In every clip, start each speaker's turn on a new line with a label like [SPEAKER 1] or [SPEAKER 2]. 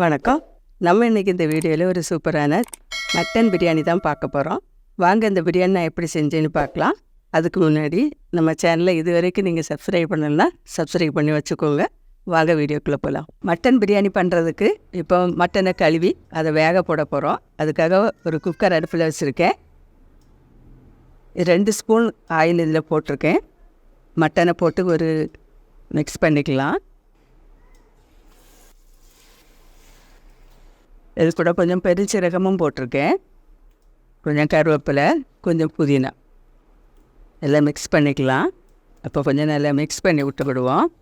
[SPEAKER 1] வணக்கம். நம்ம இன்னைக்கு இந்த வீடியோவில் ஒரு சூப்பரான மட்டன் பிரியாணி தான் பார்க்க போகிறோம் வாங்க இந்த பிரியாணி நான் எப்படி செஞ்சேன்னு பார்க்கலாம். அதுக்கு முன்னாடி நம்ம சேனலை இது வரைக்கும் நீங்கள் சப்ஸ்கிரைப் பண்ணலன்னா சப்ஸ்கிரைப் பண்ணி வச்சுக்கோங்க. வாங்க வீடியோக்குள்ளே போகலாம் மட்டன் பிரியாணி பண்ணுறதுக்கு இப்போ மட்டனை கழுவி அதை வேக போட போகிறோம் அதுக்காக ஒரு குக்கர் அடுப்பில் வச்சுருக்கேன். ரெண்டு ஸ்பூன் ஆயில் இதில் போட்டிருக்கேன். மட்டனை போட்டு ஒரு மிக்ஸ் பண்ணிக்கலாம். இது கூட கொஞ்சம் பெருஞ்சீரகமும் போட்டிருக்கேன். கொஞ்சம் கருவேப்பிலை கொஞ்சம் புதினா. எல்லாம் மிக்ஸ் பண்ணிக்கலாம். அப்போ கொஞ்சம் நல்லா மிக்ஸ் பண்ணி விட்டு விடுவோம்.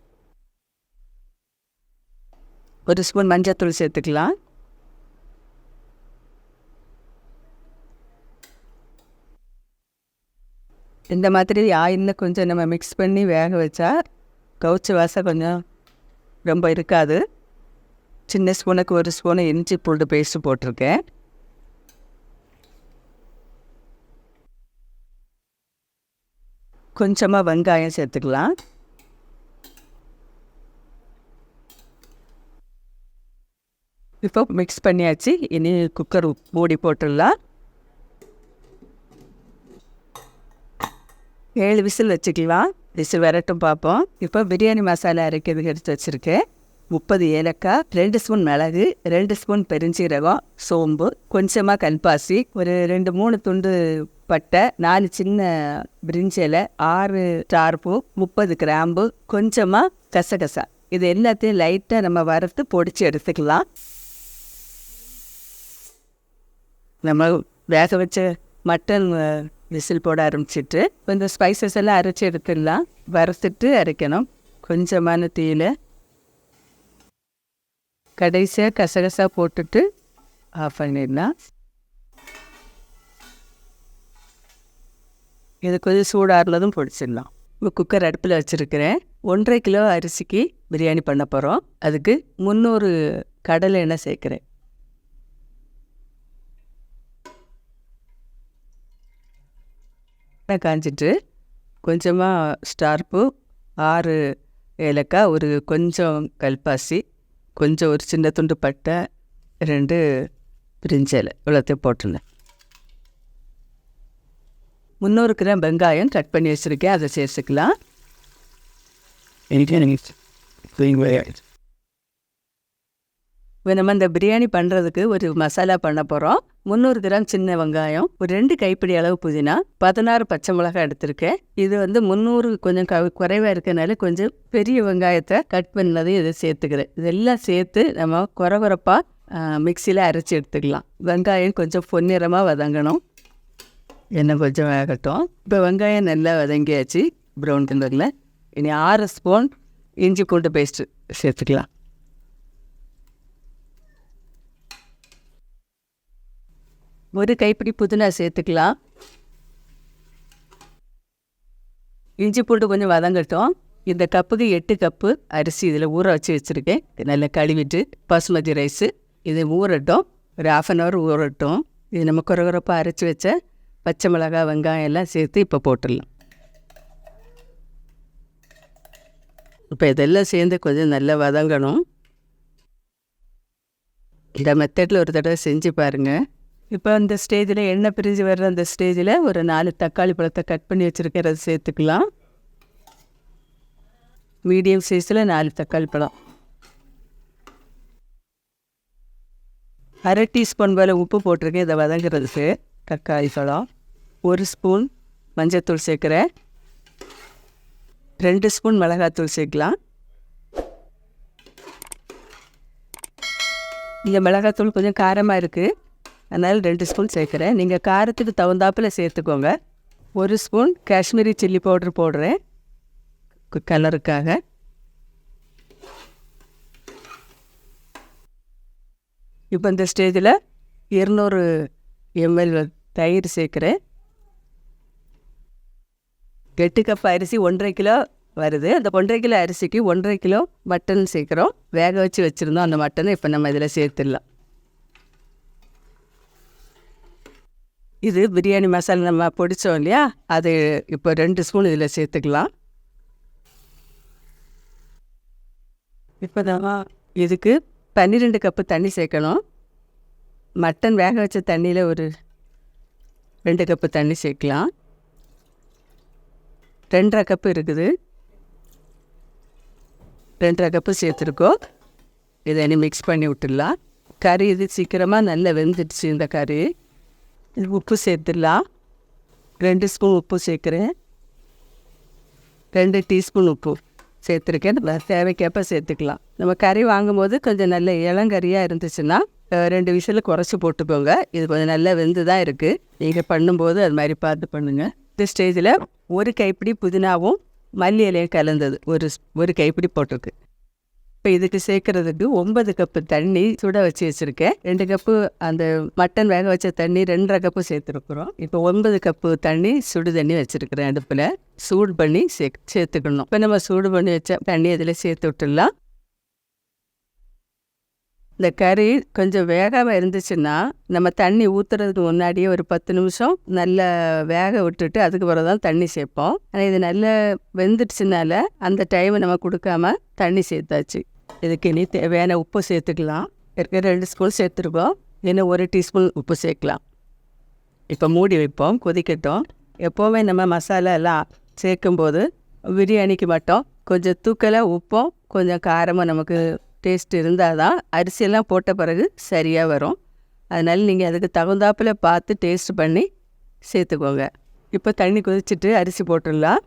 [SPEAKER 1] ஒரு ஸ்பூன் மஞ்சத்தூள் சேர்த்துக்கலாம். இந்த மாதிரி ஆயிலில் கொஞ்சம் நம்ம மிக்ஸ் பண்ணி வேக வச்சா கவுச்சி வாசம் கொஞ்சம் ரொம்ப இருக்காது. சின்ன ஸ்பூனுக்கு ஒரு ஸ்பூனு இஞ்சி பூண்டு பேஸ்ட்டு போட்டிருக்கேன். கொஞ்சமாக வெங்காயம் சேர்த்துக்கலாம். இப்போ மிக்ஸ் பண்ணியாச்சு. இனி குக்கர் மூடி போட்டுடலாம். ஏழு விசில் வச்சுக்கலாம். விசில் வரட்டும் பார்ப்போம். இப்போ பிரியாணி மசாலா அரைக்கிறதுக்கு எடுத்து வச்சுருக்கேன். முப்பது ஏலக்காய் ரெண்டு ஸ்பூன் மிளகு ரெண்டு ஸ்பூன் பெருஞ்சீரகம் சோம்பு கொஞ்சமாக கல்பாசி ஒரு ரெண்டு மூணு துண்டு பட்டை நாலு சின்ன பிரிஞ்சி ஆறு டார்பு முப்பது கிராம்பு கொஞ்சமாக கசகசா. இது எல்லாத்தையும் லைட்டாக நம்ம வறுத்து பொடிச்சு எடுத்துக்கலாம். நம்ம வேக வச்ச மட்டன் விசில் போட ஆரம்பிச்சிட்டு இந்த ஸ்பைசஸ் எல்லாம் அரைச்சி எடுத்துடலாம். வறுத்துட்டு அரைக்கணும். கொஞ்சமான தீயில கடைசியாக கசகசா போட்டுட்டு ஆஃப் பண்ணிடலாம். இது கொஞ்சம் சூடாறுலதும் பொடிச்சிடலாம். இப்போ குக்கர் அடுப்பில் வச்சுருக்கிறேன். ஒன்றரை கிலோ அரிசிக்கு பிரியாணி பண்ண போகிறோம் அதுக்கு முந்நூறு கடலை எண்ணெய் சேர்க்குறேன். எண்ணெய் காஞ்சிட்டு கொஞ்சமாக ஸ்டார்ப்பு ஆறு ஏலக்காய் ஒரு கொஞ்சம் கல்பாசி கொஞ்சம் ஒரு சின்ன துண்டு பட்டை ரெண்டு பிரிஞ்சலை இவ்வளோத்தையும் போட்டுருந்தேன் முந்நூறு கிராம் வெங்காயம் கட் பண்ணி வச்சுருக்கேன் அதை சேர்த்துக்கலாம். இப்போ நம்ம இந்த பிரியாணி பண்ணுறதுக்கு ஒரு மசாலா பண்ண போகிறோம் முந்நூறு கிராம் சின்ன வெங்காயம் ஒரு ரெண்டு கைப்பிடி அளவு புதினா பதினாறு பச்சை மிளகாய் எடுத்திருக்கேன். இது வந்து முந்நூறு கொஞ்சம் க குறைவாக இருக்கனால கொஞ்சம் பெரிய வெங்காயத்தை கட் பண்ணதையும் இதை சேர்த்துக்கிறேன். இதெல்லாம் சேர்த்து நம்ம குறை குறைப்பாக மிக்சியில் அரைச்சி எடுத்துக்கலாம். வெங்காயம் கொஞ்சம் பொன்னிறமாக வதங்கணும். எண்ணெய் கொஞ்சம் வேகட்டும். இப்போ வெங்காயம் நல்லா வதங்கியாச்சு. ப்ரௌன் கலரில். இனி ஆறு ஸ்பூன் இஞ்சி பூண்டு பேஸ்ட்டு சேர்த்துக்கலாம். ஒரு கைப்பிடி புதினா சேர்த்துக்கலாம். இஞ்சி பூண்டு கொஞ்சம் வதங்கட்டும். இந்த கப்புக்கு எட்டு கப்பு அரிசி இதில் ஊற வச்சு வச்சுருக்கேன். நல்லா கழுவிட்டு பாசுமதி ரைஸு இது ஊறட்டும். ஒரு ஆஃப் அன் ஹவர் ஊறட்டும். இது நம்ம குறகுறப்பாக அரைச்சி வச்ச பச்சை மிளகாய் வெங்காயம் எல்லாம் சேர்த்து இப்போ போட்டுடலாம். இப்போ இதெல்லாம் சேர்ந்து கொஞ்சம் நல்லா வதங்கணும். இந்த மெத்தடில் ஒரு தடவை செஞ்சு பாருங்கள் இப்போ அந்த ஸ்டேஜில் எண்ணெய் பிரிஞ்சு வர்ற அந்த ஸ்டேஜில் ஒரு நாலு தக்காளி பழத்தை கட் பண்ணி வச்சுருக்கிறத சேர்த்துக்கலாம். மீடியம் சைஸில் நாலு தக்காளி பழம். அரை டீஸ்பூன் போல் உப்பு போட்டிருக்கேன். இதை வதங்குறதுக்கு தக்காளி பழம். ஒரு ஸ்பூன் மஞ்சத்தூள் சேர்க்குறேன். ரெண்டு ஸ்பூன் மிளகாத்தூள் சேர்க்கலாம். இந்த மிளகாத்தூள் கொஞ்சம் காரமாக இருக்குது அதனால் ரெண்டு ஸ்பூன் சேர்க்குறேன். நீங்கள் காரத்துக்கு தகுந்தாப்பில் சேர்த்துக்கோங்க. ஒரு ஸ்பூன் காஷ்மீரி சில்லி பவுட்ரு போடுறேன். கலருக்காக. இப்போ இந்த ஸ்டேஜில் இருநூறு எம்எல் தயிர் சேர்க்குறேன். எட்டு கப் அரிசி ஒன்றரை கிலோ வருது. அந்த ஒன்றரை கிலோ அரிசிக்கு ஒன்றரை கிலோ மட்டன் சேர்க்குறோம். வேக வச்சு வச்சுருந்தோம். அந்த மட்டனை இப்போ நம்ம இதில் சேர்த்துடலாம். இது பிரியாணி மசாலா நம்ம பொடித்தோம் இல்லையா? அது இப்போ ரெண்டு ஸ்பூன் இதில் சேர்த்துக்கலாம். இப்போ தான் இதுக்கு பன்னிரெண்டு கப்பு தண்ணி சேர்க்கணும். மட்டன் வேக வச்ச தண்ணியில் ஒரு ரெண்டு கப்பு தண்ணி சேர்க்கலாம். ரெண்டரை கப்பு இருக்குது. ரெண்டரை கப்பு சேர்த்துருக்கோம். இதை இனி மிக்ஸ் பண்ணி விட்டுடலாம். கறி இது சீக்கிரமாக நல்லா வெந்துடுச்சு இந்த கறி. இது உப்பு சேர்த்துடலாம். ரெண்டு ஸ்பூன் உப்பு சேர்க்குறேன். ரெண்டு டீஸ்பூன் உப்பு சேர்த்துருக்கேன். நம்ம தேவைக்கேற்ப சேர்த்துக்கலாம். நம்ம கறி வாங்கும்போது கொஞ்சம் நல்ல இளங்கறியாக இருந்துச்சுன்னா ரெண்டு விசில் குறைச்சி போட்டுக்கோங்க. இது கொஞ்சம் நல்லா வெந்து தான் இருக்குது நீங்கள் பண்ணும்போது அது மாதிரி பார்த்து பண்ணுங்கள் இந்த ஸ்டேஜில் ஒரு கைப்பிடி புதினாவும் மல்லி இலையும் கலந்தது. ஒரு ஒரு கைப்பிடி போட்டிருக்கு இப்போ இதுக்கு சேர்க்கறதுக்கு ஒன்பது கப்பு தண்ணி சுட வச்சு வச்சுருக்கேன். ரெண்டு கப்பு அந்த மட்டன் வேக வச்ச தண்ணி ரெண்டரை கப்பு சேர்த்துருக்குறோம். இப்போ ஒன்பது கப்பு தண்ணி சுடு தண்ணி வச்சுருக்கிறேன் அடுப்பில். சூடு பண்ணி சே சேர்த்துக்கணும். இப்போ நம்ம சூடு பண்ணி வச்ச தண்ணி அதில் சேர்த்து விட்டுடலாம். இந்த கறி கொஞ்சம் வேகாமல் இருந்துச்சுன்னா நம்ம தண்ணி ஊற்றுறதுக்கு முன்னாடியே ஒரு பத்து நிமிஷம் நல்லா வேக விட்டுட்டு அதுக்கு பிறகு தான் தண்ணி சேர்ப்போம். ஆனால் இது நல்லா வெந்துடுச்சுனால அந்த டைமை நம்ம கொடுக்காம தண்ணி சேர்த்தாச்சு. இதுக்கு இனி தேவையான உப்பு சேர்த்துக்கலாம். இருக்கிற ரெண்டு ஸ்பூன் சேர்த்துருக்கோம். இன்னும் ஒரு டீஸ்பூன் உப்பு சேர்க்கலாம். இப்போ மூடி வைப்போம் கொதிக்கட்டும். எப்போவுமே நம்ம மசாலா எல்லாம் சேர்க்கும்போது பிரியாணிக்கு மட்டும் கொஞ்சம் தூக்கலை உப்பும் கொஞ்சம் காரமும் நமக்கு டேஸ்ட் இருந்தால் தான் அரிசியெல்லாம் போட்ட பிறகு சரியாக வரும். அதனால் நீங்கள் அதுக்கு தகுந்தாப்பில் பார்த்து டேஸ்ட் பண்ணி சேர்த்துக்கோங்க. இப்போ தண்ணி கொதிச்சுட்டு அரிசி போட்டுடலாம்.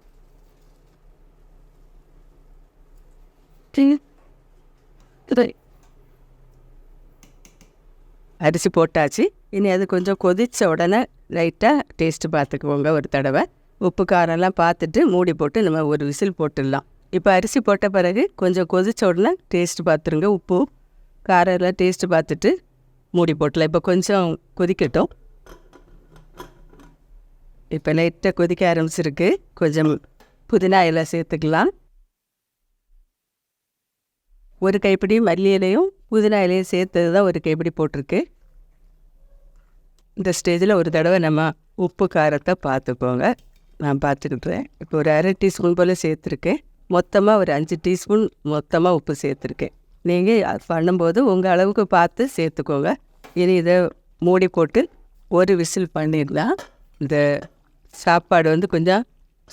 [SPEAKER 1] அரிசி போட்டாச்சு. இனி அது கொஞ்சம் கொதித்த உடனே லைட்டாக டேஸ்ட்டு பார்த்துக்குவோங்க ஒரு தடவை. உப்பு காரம்லாம் பார்த்துட்டு மூடி போட்டு நம்ம ஒரு விசில் போட்டுடலாம். இப்போ அரிசி போட்ட பிறகு கொஞ்சம் கொதித்த உடனே டேஸ்ட்டு பார்த்துருங்க உப்பு காரம் எல்லாம் டேஸ்ட்டு பார்த்துட்டு மூடி போட்டலாம். இப்போ கொஞ்சம் கொதிக்கட்டும். இப்போ லைட்டாக கொதிக்க ஆரம்பிச்சிருக்கு. கொஞ்சம் புதினா இலை சேர்த்துக்கலாம். ஒரு கைப்பிடி மல்லி இலையும் புதினா இலையும் சேர்த்தது தான் ஒரு கைப்பிடி போட்டிருக்கு. இந்த ஸ்டேஜில் ஒரு தடவை நம்ம உப்பு காரத்தை பார்த்துக்கோங்க. நான் பார்த்துக்கிட்டுறேன். இப்போ ஒரு அரை டீஸ்பூன் போல் சேர்த்துருக்கேன். மொத்தமாக ஒரு அஞ்சு டீஸ்பூன் மொத்தமாக உப்பு சேர்த்துருக்கேன். நீங்கள் பண்ணும்போது உங்கள் அளவுக்கு பார்த்து சேர்த்துக்கோங்க. இனி இதை மூடி போட்டு ஒரு விசில் பண்ணிடலாம் இந்த சாப்பாடு வந்து கொஞ்சம்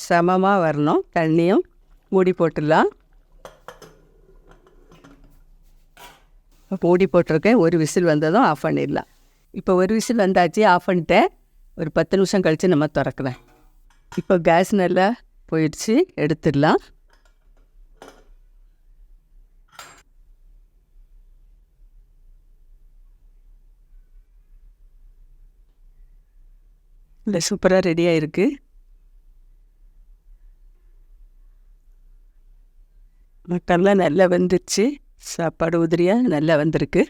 [SPEAKER 1] சமமாக வரணும். தண்ணியும் மூடி போட்டுடலாம். மூடி போட்டிருக்கேன். ஒரு விசில் வந்ததும் ஆஃப் பண்ணிடலாம். இப்போ ஒரு விசில் வந்தாச்சு ஆஃப் பண்ணிட்டேன். ஒரு பத்து நிமிஷம் கழித்து நம்ம திறக்கிறேன். இப்போ கேஸ் நல்லா போயிடுச்சு எடுத்துடலாம். இல்லை சூப்பராக ரெடியாக இருக்குது மட்டன்லாம் நல்லா வந்துருச்சு. சாப்பாடு உதிரியாக நல்லா வந்திருக்கு.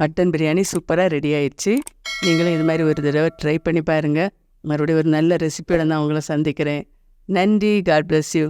[SPEAKER 1] மட்டன் பிரியாணி சூப்பராக ரெடி ஆயிடுச்சு. நீங்களும் இது மாதிரி ஒரு தடவை ட்ரை பண்ணி பாருங்கள் மறுபடியும் ஒரு நல்ல ரெசிபியோட நான் உங்களை சந்திக்கிறேன். நன்றி. God bless you